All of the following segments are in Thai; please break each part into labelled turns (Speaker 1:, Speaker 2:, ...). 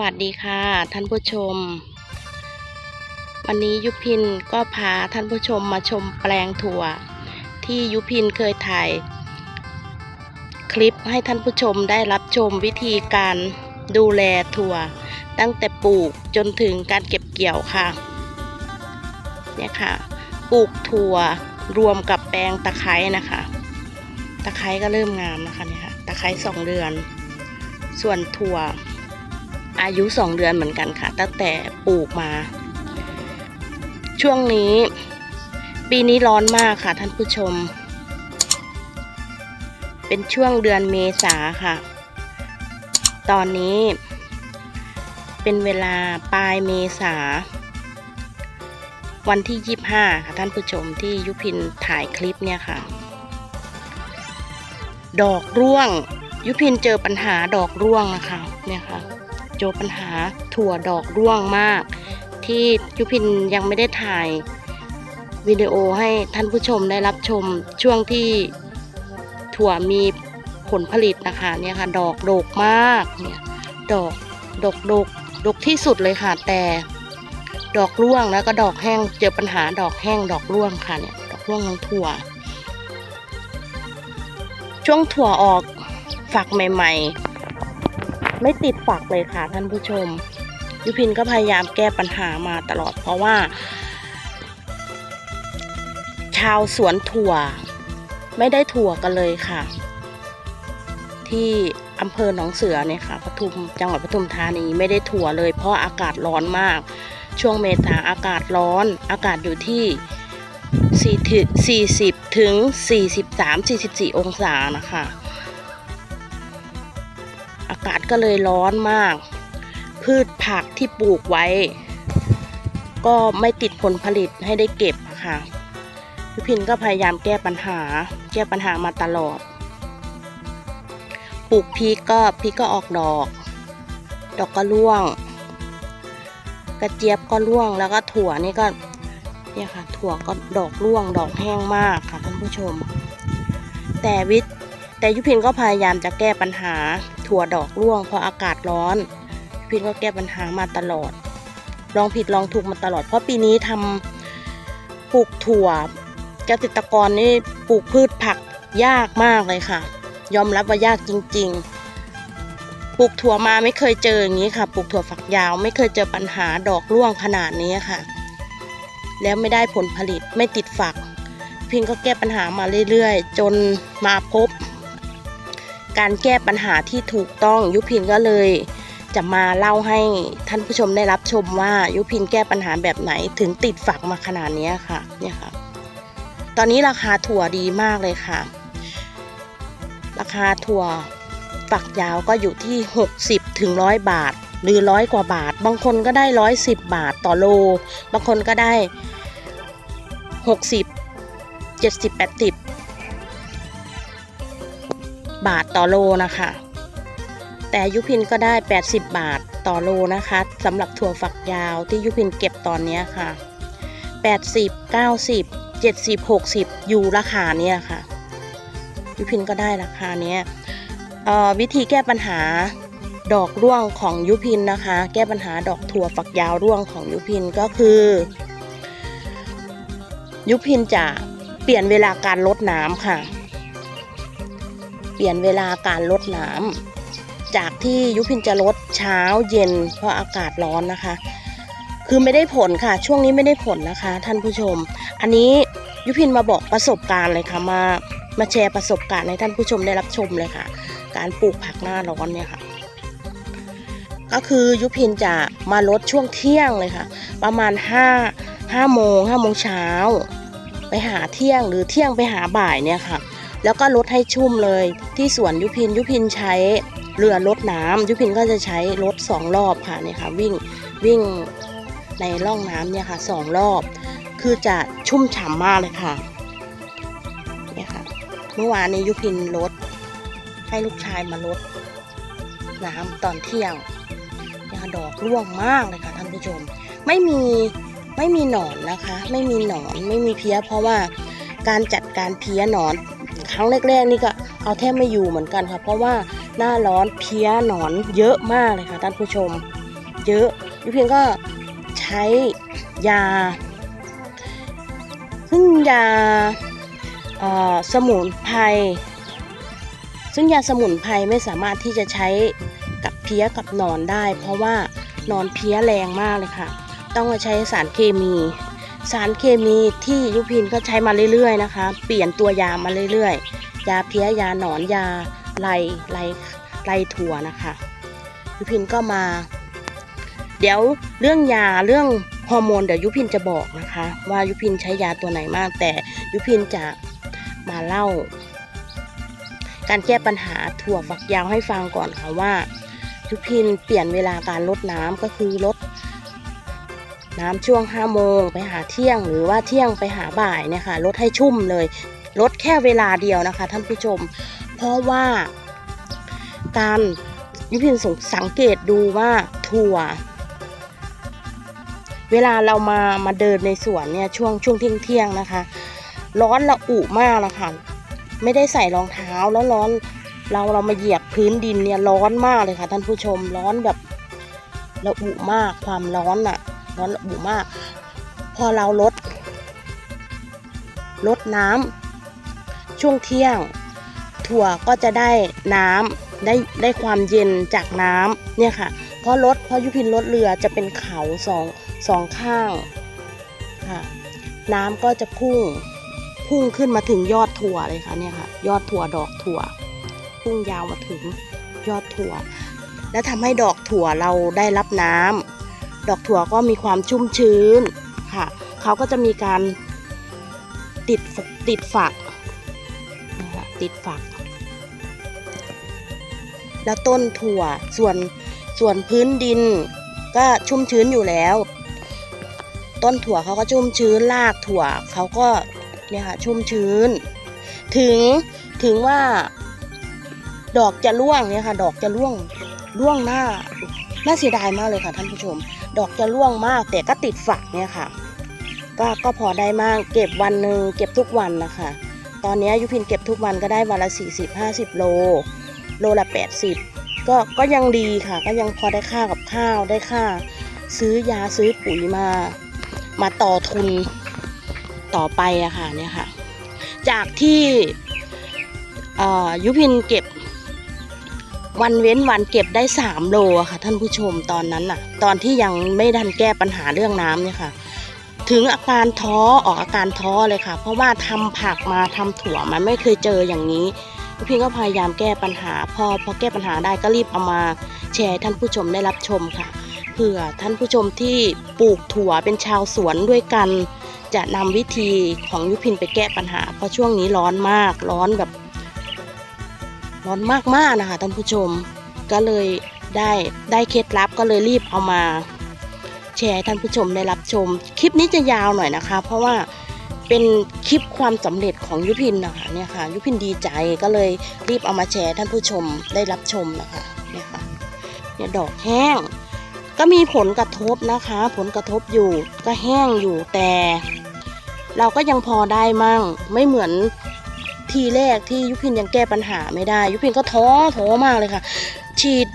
Speaker 1: วัสดีค่ะ ท่านผู้ชม วันนี้ยุพินก็พาท่านผู้ชมมาชมแปลงถั่ว ที่ยุพินเคยถ่าย คลิปให้ท่านผู้ชมได้รับชมวิธีการดูแลถั่ว ตั้งแต่ปลูกจนถึงการเก็บเกี่ยวค่ะเนี่ยค่ะปลูกถั่วรวมกับแปลงตะไคร้นะคะ ตะไคร้ก็เริ่มงามนะคะเนี่ยค่ะตะไคร้สองเดือน ส่วนถั่ว อายุสองเดือนเหมือนกันค่ะ ตั้งแต่ปลูกมา ช่วงนี้ ปีนี้ร้อนมากค่ะท่านผู้ชม เป็นช่วงเดือนเมษาค่ะ ตอนนี้ เป็นเวลาปลายเมษา วันที่ 25 ค่ะท่านผู้ชมที่ยุพินถ่ายคลิปเนี่ยค่ะ ดอกร่วงยุพินเจอปัญหาดอกร่วงนะคะเนี่ยค่ะ เจอปัญหาถั่วดอกร่วงมาก ที่ยุพินยังไม่ได้ถ่ายวิดีโอให้ท่านผู้ชมได้รับชมช่วงที่ถั่วมีผลผลิตนะคะเนี่ยค่ะ ดอกโดกมากเนี่ยดอกดกดกดกที่สุดเลยค่ะแต่ ดอกร่วงแล้วก็ดอกแห้งเจอปัญหาดอกแห้งดอกร่วงค่ะเนี่ยดอกร่วงของถั่ว ช่วงถั่วออกฝักใหม่ ๆ ไม่ติดฝักเลยค่ะท่านผู้ชม ยุพินก็พยายามแก้ปัญหามาตลอดเพราะว่า ชาวสวนถั่ว ไม่ได้ถั่วกันเลยค่ะ ที่อำเภอหนองเสือเนี่ยค่ะปทุมจังหวัดปทุมธานีไม่ได้ถั่วเลย เพราะอากาศร้อนมาก ช่วงเมษาอากาศร้อน อากาศอยู่ที่4ถึง40ถึง43 44 องศานะคะ อากาศก็เลยร้อนมาก พืชผักที่ปลูกไว้ ก็ไม่ติดผลผลิตให้ได้เก็บค่ะพี่พินก็พยายามแก้ปัญหา แก้ปัญหามาตลอด ปลูกพริกก็พริกก็ออกดอก ดอกก็ร่วง กระเจี๊ยบก็ร่วงแล้วก็ถั่วนี่ก็เนี่ยค่ะถั่วก็ดอกร่วงดอกแห้งมากค่ะท่านผู้ชม แต่วิ แต่ยุพินก็พยายามจะแก้ปัญหาถั่วดอกร่วงเพราะอากาศร้อน ยุพินก็แก้ปัญหามาตลอด ลองผิดลองถูกมาตลอด เพราะปีนี้ทำปลูกถั่วเกษตรกรนี่ปลูกพืชผักยากมากเลยค่ะ ยอมรับว่ายากจริง ๆ ปลูกถั่วมาไม่เคยเจออย่างนี้ค่ะ ปลูกถั่วฝักยาวไม่เคยเจอปัญหาดอกร่วงขนาดนี้ค่ะ แล้วไม่ได้ผลผลิตไม่ติดฝัก พิงก็แก้ปัญหามาเรื่อยๆ จนมาพบ การแก้ปัญหาที่ถูกต้องยุพินก็เลย จะมาเล่าให้ท่านผู้ชมได้รับชมว่ายุพินแก้ปัญหาแบบไหนถึงติดฝักมาขนาดนี้ค่ะเนี่ยค่ะ ตอนนี้ราคาถั่วดีมากเลยค่ะ ราคาถั่วฝักยาวก็อยู่ที่ 60ถึงร้อยบาท หรือร้อยกว่าบาท บางคนก็ได้ร้อยสิบบาทต่อโล บางคนก็ได้ 60 70 80 บาทต่อโลนะคะ แต่ยุพินก็ได้ 80 บาทต่อโลนะคะสำหรับถั่วฝักยาวที่ยุพินเก็บตอนนี้ค่ะ 80 90 70 60 อยู่ราคาเนี้ยค่ะ ยุพินก็ได้ราคาเนี้ยวิธีแก้ปัญหาดอกร่วงของยุพินนะคะ แก้ปัญหาดอกถั่วฝักยาวร่วงของยุพินก็คือ ยุพินจะเปลี่ยนเวลาการลดน้ำค่ะ ปลี่ยนเวลาการลดน้ำจากที่ยุพินจะลดเช้าเย็น เพราะอากาศร้อนนะคะ คือไม่ได้ผลค่ะ ช่วงนี้ไม่ได้ผลนะคะ ท่านผู้ชม อันนี้ยุพินมาบอกประสบการณ์เลยค่ะมามาแชร์ประสบการณ์ให้ท่านผู้ชมได้รับชมเลยค่ะ การปลูกผักหน้าร้อนเนี่ยค่ะ ก็คือยุพินจะมาลดช่วงเที่ยงเลยค่ะ ประมาณห้าห้าโมงห้าโมงเช้าไปหาเที่ยงหรือเที่ยงไปหาบ่ายเนี่ยค่ะ แล้วก็ลดให้ชุ่มเลย ที่สวนยุพินยุพินใช้เรือลดน้ำยุพินก็จะใช้รถสองรอบค่ะเนี่ยค่ะวิ่งวิ่งในร่องน้ำเนี่ยค่ะสองรอบ คือจะชุ่มฉ่ำมากเลยค่ะเนี่ยค่ะเมื่อวานนี้ยุพินลดให้ลูกชายมาลดน้ำตอนเที่ยงเนี่ยค่ะดอกร่วงมากเลยค่ะท่านผู้ชม ไม่มีไม่มีหนอนนะคะ ไม่มีหนอนไม่มีเพี้ย เพราะว่าการจัดการเพี้ยหนอน ครั้งแรกๆนี่ก็เอาแทบไม่อยู่เหมือนกันค่ะ เพราะว่าหน้าร้อนเพี้ยหนอนเยอะมากเลยค่ะท่านผู้ชม เยอะยุพินก็ใช้ยา ซึ่งยาสมุนไพรซึ่งยาสมุนไพรไม่สามารถที่จะใช้กับเพี้ยกับหนอนได้ เพราะว่าหนอนเพี้ยแรงมากเลยค่ะ ต้องมาใช้สารเคมี สารเคมีที่ยุพินก็ใช้มาเรื่อยๆนะคะ เปลี่ยนตัวยามาเรื่อยๆ ยาเพี้ยยาหนอนยาไลไลไล่ถั่วนะคะ ยุพินก็มา เดี๋ยวเรื่องยาเรื่องฮอร์โมนเดี๋ยวยุพินจะบอกนะคะ ว่ายุพินใช้ยาตัวไหนมาก แต่ยุพินจะมาเล่า การแก้ปัญหาถั่วฝักยาวให้ฟังก่อนค่ะว่ายุพินเปลี่ยนเวลาการลดน้ำก็คือลด น้ำช่วง5โมงไปหาเที่ยงหรือว่าเที่ยงไปหาบ่ายเนี่ยค่ะลดให้ชุ่มเลย ลดแค่เวลาเดียวนะคะท่านผู้ชม เพราะว่าการยุพินสงสังเกตดูว่าถั่ว เวลาเรามามาเดินในสวนเนี่ยช่วงช่วงเที่ยงเที่ยงๆนะคะ ร้อนระอุมากนะคะไม่ได้ใส่รองเท้าแล้วร้อนเราเรามาเหยียบพื้นดินเนี่ยร้อนมากเลยค่ะท่านผู้ชมร้อนแบบระอุมากความร้อนอะร้ อนระอุมากพอเราลด ลดน้ำช่วงเที่ยง ถั่วก็จะได้น้ำได้ได้ความเย็นจากน้ำเนี่ยค่ะเพราะรถเพราะยุพินรถเรือจะเป็นเขาสองสองข้างค่ะน้ำก็จะพุ่งพุ่งขึ้นมาถึงยอดถั่วเลยค่ะเนี่ยค่ะ ยอดถั่วดอกถั่ว พุ่งยาวมาถึงยอดถั่ว และทำให้ดอกถั่วเราได้รับน้ำ ดอกถั่วก็มีความชุ่มชื้นค่ะเขาก็จะมีการติดติดฝักติดฝัก แล้วต้นถั่วส่วนส่วนพื้นดินก็ชุ่มชื้นอยู่แล้ว ต้นถั่วเขาก็ชุ่มชื้นรากถั่วเขาก็เนี่ยค่ะชุ่มชื้น ถึงถึงว่า ดอกจะร่วงเนี่ยค่ะ ดอกจะร่วงร่วงหน้าน่าเสียดายมากเลยค่ะท่านผู้ชม ดอกจะร่วงมาก แต่ก็ติดฝักเนี่ยค่ะ ก็ก็พอได้มากเก็บวันหนึ่งเก็บทุกวันนะคะ ตอนนี้ยุพินเก็บทุกวันก็ได้วันละ 40-50 โล โลละ 80 ก็ก็ยังดีค่ะ ก็ยังพอได้ค่ากับข้าวได้ค่า ซื้อยาซื้อปุ๋ยมา มาต่อทุนต่อไปอะค่ะเนี่ยค่ะ จากที่ยุพินเก็บ วันเว้นวันเก็บได้ 3 โลค่ะ ท่านผู้ชมตอนนั้นน่ะ ตอนที่ยังไม่ทันแก้ปัญหาเรื่องน้ำเนี่ยค่ะ ถึงอาการท้อออกอาการท้อเลยค่ะ เพราะว่าทำผักมาทำถั่วมันไม่เคยเจออย่างนี้ พี่ก็พยายามแก้ปัญหา พอพอแก้ปัญหาได้ก็รีบเอามาแชร์ท่านผู้ชมได้รับชมค่ะเผื่อท่านผู้ชมที่ปลูกถั่วเป็นชาวสวนด้วยกัน จะนำวิธีของยุพินไปแก้ปัญหา เพราะช่วงนี้ร้อนมากร้อนแบบ ร้อนมากๆนะคะท่านผู้ชม ก็เลยได้ได้เคล็ดลับก็เลยรีบเอามาแชร์ให้ท่านผู้ชมได้รับชม คลิปนี้จะยาวหน่อยนะคะ เพราะว่าเป็นคลิปความสำเร็จของยุพินนะคะเนี่ยค่ะยุพินดีใจก็เลยรีบเอามาแชร์ท่านผู้ชมได้รับชมนะคะเนี่ยค่ะเนี่ยดอกแห้ง ก็มีผลกระทบนะคะ ผลกระทบอยู่ก็แห้งอยู่แต่ เราก็ยังพอได้มั่งไม่เหมือน ทีแรกที่ยุพินยังแก้ปัญหาไม่ได้ ยุพินก็ท้อท้อมากเลยค่ะ ฉีด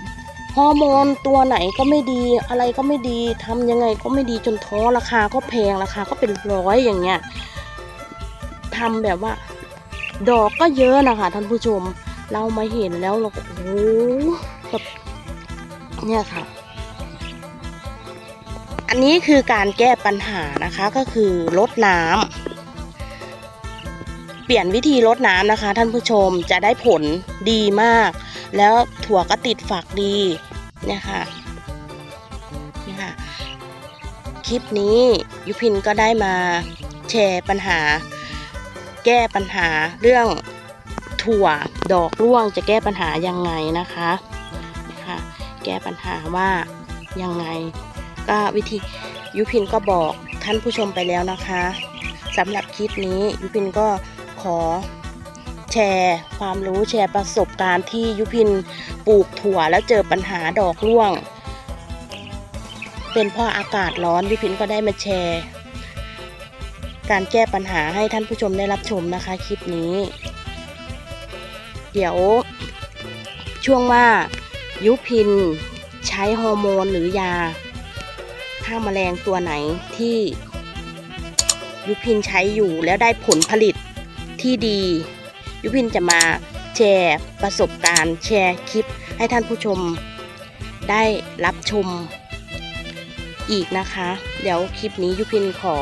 Speaker 1: ฮอร์โมนตัวไหนก็ไม่ดีอะไรก็ไม่ดีทำยังไงก็ไม่ดีจนท้อราคาก็แพงราคาก็เป็นร้อยอย่างเงี้ยทำแบบว่า ดอกก็เยอะนะคะท่านผู้ชมเรามาเห็นแล้วเราก็โอ้โหแบบเนี่ยค่ะ อันนี้คือการแก้ปัญหานะคะก็คือลดน้ำ เปลี่ยนวิธีลดน้ำนะคะ ท่านผู้ชมจะได้ผลดีมาก แล้วถั่วก็ติดฝักดีเนี่ยค่ะนี่ค่ะ คลิปนี้ยุพินก็ได้มาแชร์ปัญหา แก้ปัญหาเรื่องถั่วดอกร่วงจะแก้ปัญหายังไงนะคะนะคะแก้ปัญหาว่ายังไง ก็วิธียุพินก็บอกท่านผู้ชมไปแล้วนะคะสำหรับคลิปนี้ยุพินก็ ขอ แชร์ความรู้แชร์ประสบการณ์ที่ยุพินปลูกถั่วแล้วเจอปัญหาดอกร่วง เป็นเพราะอากาศร้อนยุพินก็ได้มาแชร์ การแก้ปัญหาให้ท่านผู้ชมได้รับชมนะคะคลิปนี้ เดี๋ยว ช่วงว่ายุพินใช้ฮอร์โมนหรือยาฆ่าแมลงตัวไหนที่ยุพินใช้อยู่แล้วได้ผลผลิต ที่ดี ยุพินจะมาแชร์ประสบการณ์ แชร์คลิปให้ท่านผู้ชมได้รับชมอีกนะคะ เดี๋ยวคลิปนี้ยุพินขอ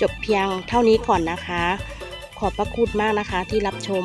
Speaker 1: จบเพียงเท่านี้ก่อนนะคะ ขอบพระคุณมากนะคะที่รับชม